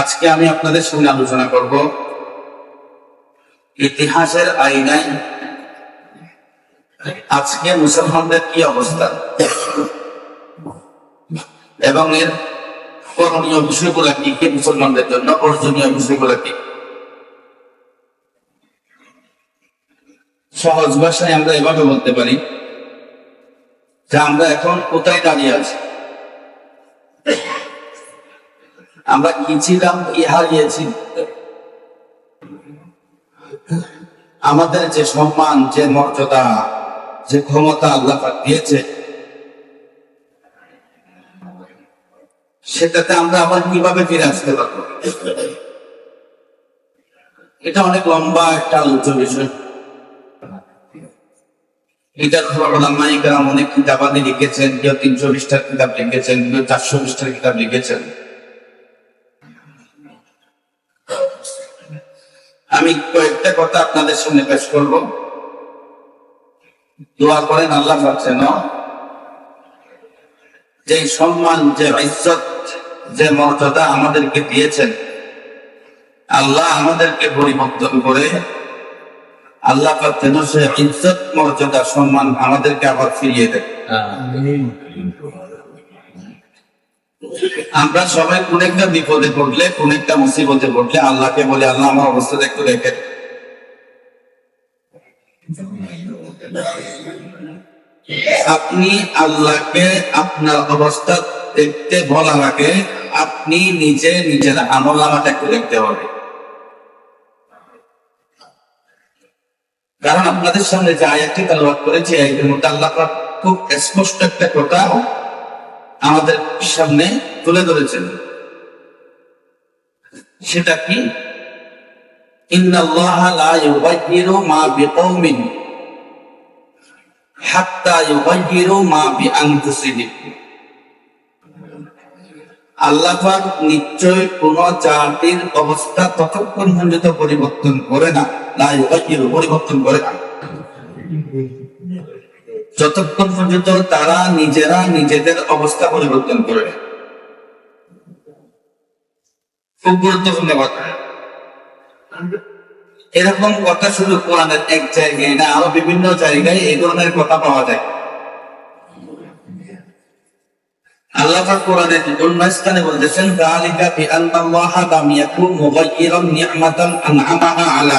আজকে আমি আপনাদের সঙ্গে আলোচনা করব ইতিহাসের আইনায় আজকে মুসলমানদের কি অবস্থা এবং এর করণীয় বিষয়গুলো কি কি মুসলমানদের জন্য প্রয়োজনীয় বিষয়গুলো কি? সহজ ভাষায় আমরা এভাবে বলতে পারি যে আমরা এখন কোথায় দাঁড়িয়ে আছি? আমরা কি ছিলাম কি হারিয়েছি আমাদের যে সম্মান, যে মর্যাদা, যে ক্ষমতা আল্লাহ দিয়েছে, সেটাতে আমরা আবার কীভাবে ফিরে আসতে পারব? এটা অনেক লম্বা একটা আলোচ্য বিষয়। ওলামাইকার অনেক কিতাবাদি লিখেছেন, কেউ তিনশো বিশটার কিতাব লিখেছেন, কেউ চারশো বিশটার কিতাব লিখেছেন। আমি কয়েকটা কথা আপনাদের সামনে পেশ করব। দোয়া করেন, আল্লাহ পাচ্ছেন যে সম্মান, যে ইজ্জত, যে মর্যাদা আমাদেরকে দিয়েছেন, আল্লাহ আমাদেরকে পরিবর্তন করে, আল্লাহ যেন সে ইজ্জত, মর্যাদা, সম্মান আমাদেরকে আবার ফিরিয়ে দেয় আমরা সবাই কোন একটা বিপদে পড়লে, কোন একটা মুসিবতে পড়লে আল্লাহকে বলে, আল্লাহ, আমার অবস্থাটা একটু দেখেন। আপনি আল্লাহকে আপনার অবস্থা দেখতে বলার আগে আপনি নিজে নিজের আমল নামাটা একটু দেখতে হবে। কারণ আপনাদের সামনে যে আয়াতটি তালবাদ করেছি আয়াতের মধ্যে আল্লাহ খুব স্পষ্ট একটা কথা আমাদের সামনে তুলে ধরেছেন। সেটা কি? আল্লাহ নিশ্চয় কোন জাতির অবস্থা ততক্ষণ পর্যন্ত পরিবর্তন করে না। পরিবর্তন করে না। যতক্ষণ পর্যন্ত তারা নিজেরা নিজেদের অবস্থা পরিবর্তন করে খুব গুরুত্বপূর্ণ কথা। এরকম কথা শুধু কোরআনের এক জায়গায় না, আরও বিভিন্ন জায়গায় এই ধরনের কথা পাওয়া যায়। আল্লাহ পাক কোরআনের অন্য স্থানে বলতেছেন আলা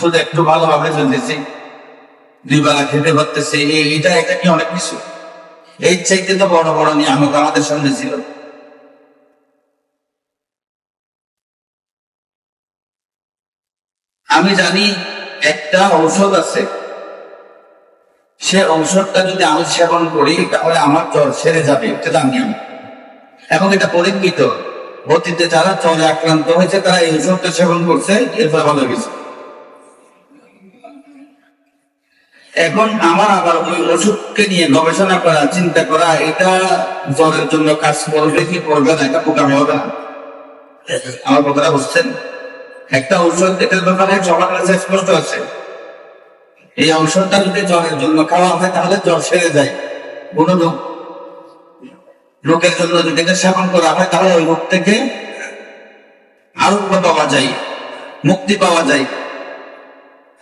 শুধু একটু ভালোভাবে চলতেছি। দুই বেলা খেতে পারতেছি। এই- এইটা এটা কি অনেক কিছু। এই চাইতে তো বড় বড় নিয়ামক আমাদের সামনে ছিল। আমি জানি একটা ঔষধ আছে। সে ঔষধটা যদি আমি সেবন করি, তাহলে আমার জ্বর সেরে যাবে। এবং এটা পরীক্ষিত। অতীতে যারা জ্বরে আক্রান্ত হয়েছে, তারা এই ওষুধটা সেবন করছে, এরপর ভালো গেছে এখন আমার আবার ওই ওষুধকে নিয়ে গবেষণা করা, চিন্তা করা, এটা জ্বরের জন্য কাজ করবে কি করবে না, এটা বোকামি হবে না। আমার কথাটা বুঝছেন? একটা ঔষধ এটার ব্যাপারে সবার কাছে স্পষ্ট আছে। এই ঔষধটা যদি জ্বরের জন্য খাওয়া হয়, তাহলে জ্বর সেরে যায়। কোন রোগ, রোগের জন্য যদি এটা সেবন করা হয়, তাহলে ওই রোগ থেকে আরোগ্য পাওয়া যায়, মুক্তি পাওয়া যায়।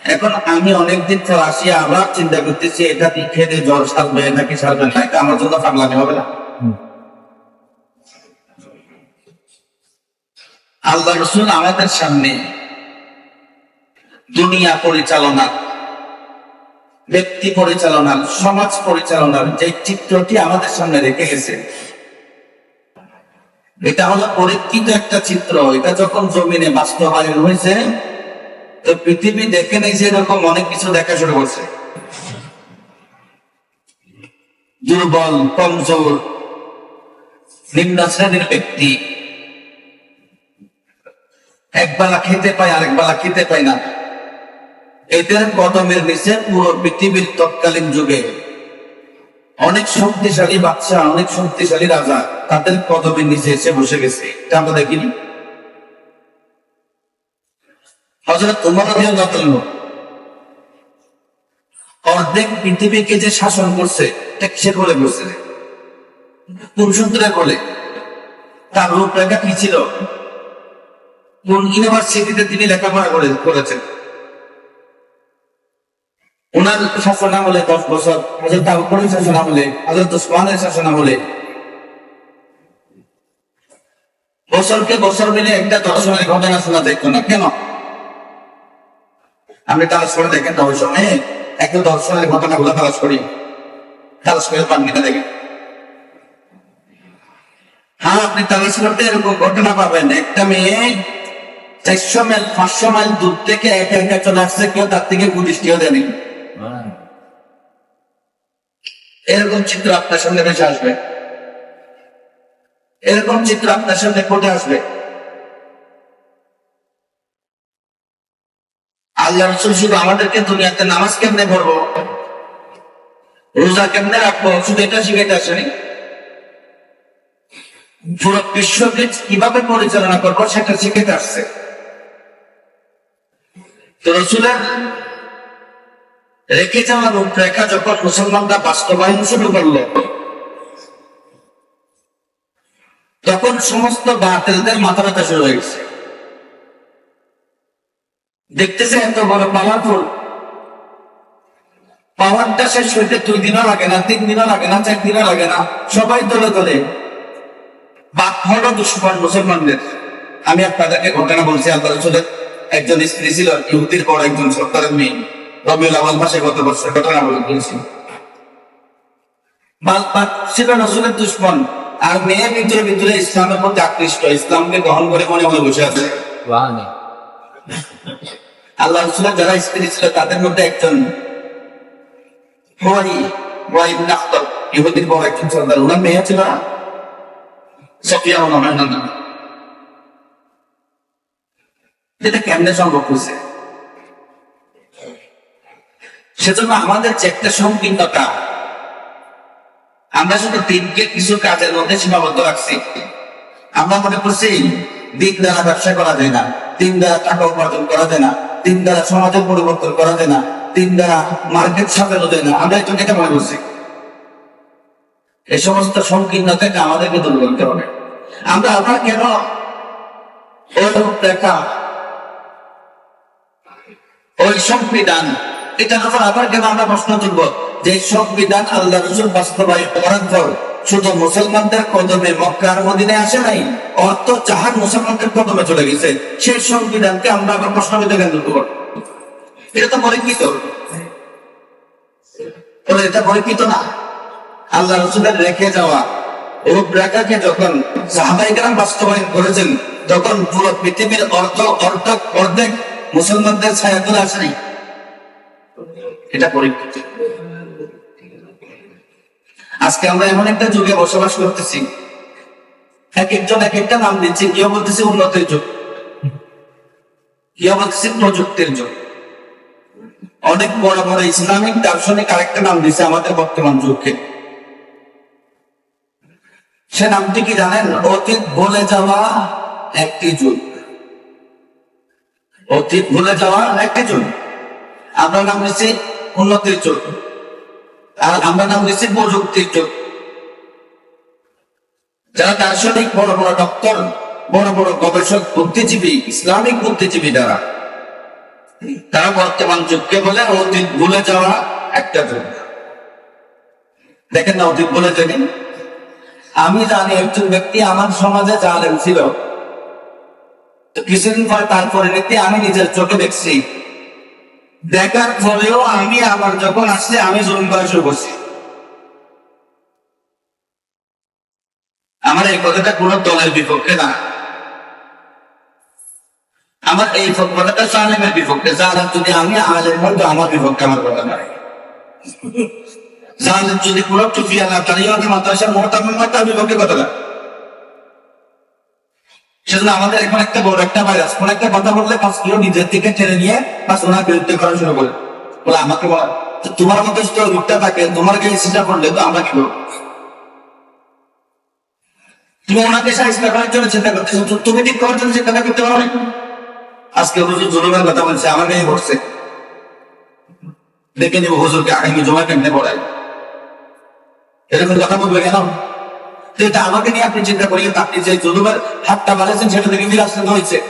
এখন আমি অনেকদিন পর আসি আবার চিন্তা করতেছি এটা কি খেলে জ্বর সারবে নাকি সারবে? না এটা আমার জন্য পাগলামি হবে না। আল্লাহ রসুল আমাদের সামনে দুনিয়া পরিচালনা ব্যক্তি পরিচালনার সমাজ পরিচালনার যে চিত্রটি আমাদের সামনে রেখে গেছে এটা হলো পরীক্ষিত একটা চিত্র। এটা যখন জমিনে বাস্তবায়ন হয়েছে তো পৃথিবী দেখে নেই এরকম অনেক কিছু দেখা শুরু করছে। দুর্বল, কমজোর, নিম্ন শ্রেণির ব্যক্তি। একবেলা খেতে পায়, আরেক বেলা খেতে পায় না। এদের কদমের নিচে পুরো পৃথিবীর তৎকালীন যুগে অনেক শক্তিশালী বাচ্চা অনেক শক্তিশালী রাজা, তাদের কদমের নিচে এসে বসে গেছে। এটা আমরা দেখিনি। হজরত উমর অর্ধেক পৃথিবীকে যে শাসন করছে, এটা বলে করছে তার রূপরেখা কি ছিল? কোন তিনি লেখাপড়া করে, করেছেন? ওনার শাসন আমলে দশ বছর হাজরত আবুকরের শাসন আমলে হাজরত শাসন আমলে। বছরকে বছর মিলে একটা দর্শনের ঘটনা শোনা দেখতো না। কেন? আপনি তালাশ করে দেখেন না ওই সময়ে একটা দর্শনের ঘটনাগুলো তালাশ করি। তালাশ করে পান কিনা দেখেন। হ্যাঁ আপনি তালাশ করতে এরকম ঘটনা পাবেন। একটা মেয়ে চারশো মাইল, পাঁচশো মাইল দূর থেকে একা একা চলে আসছে, কেউ তার থেকে পুলিশটিও দেয়নি। এরকম চিত্র আপনার সামনে ভেসে আসবে। এরকম চিত্র আপনার সামনে ফুটে আসবে। আল্লাহ রসুল শুধু আমাদেরকে দুনিয়াতে নামাজ কেমনে পড়ব? রোজা কেমনে রাখব? শুধু এটা শিখাইতে আসেনি? পুরো বিশ্বকে কীভাবে পরিচালনা করব সেটা শিখাইতে আসছে। তো রসুলের রেখে যাওয়া রূপরেখা যখন মুসলমানরা বাস্তবায়ন শুরু করল, তখন সমস্ত বাতিলদের মাথা ব্যথা শুরু হয়ে গেছে। দেখতেছে এত বড় পাওয়ারফুল পাওয়ারটা শেষ হইতে দুই দিনও লাগে না, তিন দিনও লাগে না, চার দিনও লাগে না, সবাই দলে দলে। বাপ হলো দুশ্মন মুসলমানদের। আমি আপনাদেরকে ঘটনা বলছি আল্লাহ রসুলের একজন স্ত্রী ছিল, ইহুদির পর একজন সরকারের মেয়ে। রবিউল আওয়াল মাসে গত বছর ঘটনা বলছি ছিল রসুলের দুশ্মন, আর মেয়ে ভিতরে ভিতরে ইসলামের প্রতি আকৃষ্ট। ইসলামকে গ্রহণ করে মনে মনে বসে আছে। আল্লাহ রসুলের যারা স্ত্রী ছিল, তাদের মধ্যে একজন ইহুদির বড় একজন সর্দার ওনার মেয়ে ছিল কেমনে সম্ভব হয়েছে? সেজন্য আমাদের যে সংকীর্ণতা, আমরা শুধু দিনকে কিছু কাজের মধ্যে সীমাবদ্ধ রাখছি। আমরা মনে করছি দিন দ্বারা ব্যবসা করা যায় না, দিন দ্বারা টাকা উপার্জন করা যায় না। দিন দ্বারা সমাজের পরিবর্তন করা যায় না দিন দ্বারা মার্কেট সাজানো যায় না। আমরা একটু এটা মনে করছি এই সমস্ত সংকীর্ণতাকে আমাদেরকে দূর করতে হবে। আমরা আবার কেন ওই রূপরেখা, ওই সংবিধান এটা যখন আবার কেন আমরা প্রশ্ন তুলব? যে সংবিধান আল্লাহ রসুল বাস্তবায়ন করার পর শুধু মুসলমানদের কদমে মক্কার মদিনে আসে নাই, অর্থ জাহান মুসলমানদের কদমে চলে গেছে। সেই সংবিধানকে আমরা আবার প্রশ্নবিদ্ধ কেন তুলব এটা তো পরীক্ষিত। বলে এটা পরীক্ষিত না। আল্লাহ রসুলের রেখে যাওয়া রূপরেখাকে যখন সাহাবাইকার বাস্তবায়ন করেছেন, তখন পুরো পৃথিবীর অর্ধ অর্ধেক অর্ধেক মুসলমানদের ছায়া তুলে আসে নাই। এটা পরীক্ষিত। আজকে আমরা এমন একটা যুগে বসবাস করতেছি। এক একজন এক একটা নাম দিচ্ছে, কেউ বলতেছে উন্নতির যুগ। কেউ বলতেছে প্রযুক্তির যুগ। অনেক বড় বড় ইসলামিক দার্শনিক আরেকটা নাম দিছে আমাদের বর্তমান যুগকে সে নামটি কি জানেন? অতীত বলে যাওয়া একটি যুগ। অতীত ভুলে যাওয়া একটি যুগ। আমরা নাম দিচ্ছি উন্নতির যুগ। আর আমরা নাম দিচ্ছি প্রযুক্তির যুগ। যারা দার্শনিক, বড় বড় ডক্টর, বড় বড় গবেষক, বুদ্ধিজীবী, ইসলামিক বুদ্ধিজীবী যারা, তারা বর্তমান যুগকে বলে অতীত ভুলে যাওয়া একটা যুগ। দেখেন না অতীত বলে জানি আমি জানি একজন ব্যক্তি আমার সমাজে জালেম ছিল। তো কিছুদিন পরে তার পরিণতি আমি নিজের চোখে দেখছি। দেখার পরেও আমি আমার যখন আসছে, আমি জুলুম করা শুরু করছি আমার এই কথাটা কোন দলের বিপক্ষে না। আমার এই কথাটা জালেমের বিপক্ষে। জালেম যদি আমি আলেম হয় তো আমার বিপক্ষে আমার কথা নাই। জালেম যদি কোন টুপিয়া না তাহলে মাদ্রাসার মহতামের মাত্র বিপক্ষে কথা না সেজন্য আমাদের এখন একটা বড় একটা ভাইরাস কোন একটা কথা বললে পাঁচ কিলো নিজের থেকে টেনে নিয়ে পাঁচ ওনার বিরুদ্ধে করা শুরু করে। বলে আমাকে বলা তোমার মতো যদি রূপটা থাকে, তোমার কাছে সেটা করলে তো আমরা কি তুমি ওনাকে করার জন্য চিন্তা করতেছো তুমি ঠিক করার জন্য চিন্তা করতে পারো না। আজকে হুজুর কথা বলছে, আমার কাছে ঘটছে দেখে নিব হুজুরকে আগামী জমা কেমনে পড়ায়। এরকম কথা বলবে কেন? এটা আমাকে নিয়ে আপনি চিন্তা আপনি যে হাতটা সেটা থেকে হয়েছে।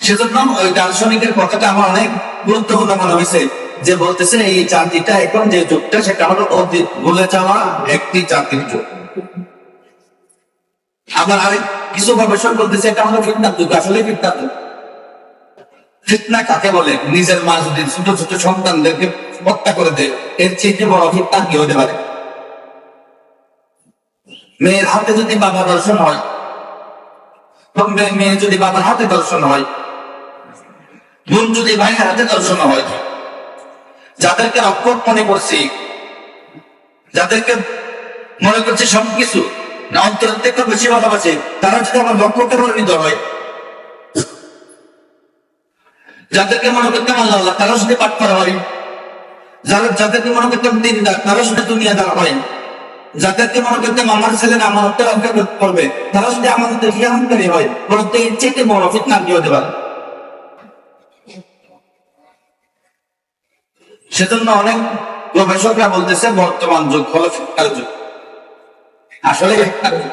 সেজন্য ওই দার্শনিকের কথাটা আমার অনেক গুরুত্বপূর্ণ মনে হয়েছে, যে বলতেছে, এই জাতিটা এখন যে যুগটা, সেটা হলো অতীত। ভুলে যাওয়া একটি জাতির যুগ। আবার আরেক কিছু গবেষক বলতেছে, এটা হলো ফিটনার যুগ। আসলে ফিটনার যুগ। ফিটনা কাকে বলে? নিজের মা যদি ছোট ছোট সন্তানদেরকে হত্যা করে দেয়, এর চেয়ে বড় ফিটনা কি হতে পারে? মেয়ের হাতে যদি বাবা দর্শন হয় মেয়ে যদি বাবার হাতে দর্শন হয়, বোন যদি ভাইয়ের হাতে দর্শন হয়, যাদেরকে রক্ষক মনে করছি, যাদেরকে মনে করছে সবকিছু, না অন্তর থেকে বেশি ভালোবাসে, তারা যদি আমার রক্ষকে পরিণত হয় যাদেরকে মনে করতাম আল্লাহ আল্লাহ তারা যদি পাঠ করা হয় যারা যাদেরকে মনে করতাম দিনদার, তারা শুধু দুনিয়াদার হয়, যাদেরকে মনে করতাম আমার ছেলে আমার রক্ষা করবে, তারা যদি আমাদের খিয়ানকারী হয় এর চেয়ে বড় ফিটনা হতে পারে? সেজন্য অনেক গবেষকরা বলতেছে, বর্তমান যুগ হলো ফিটনার যুগ। আসলে ফিটনার যুগ।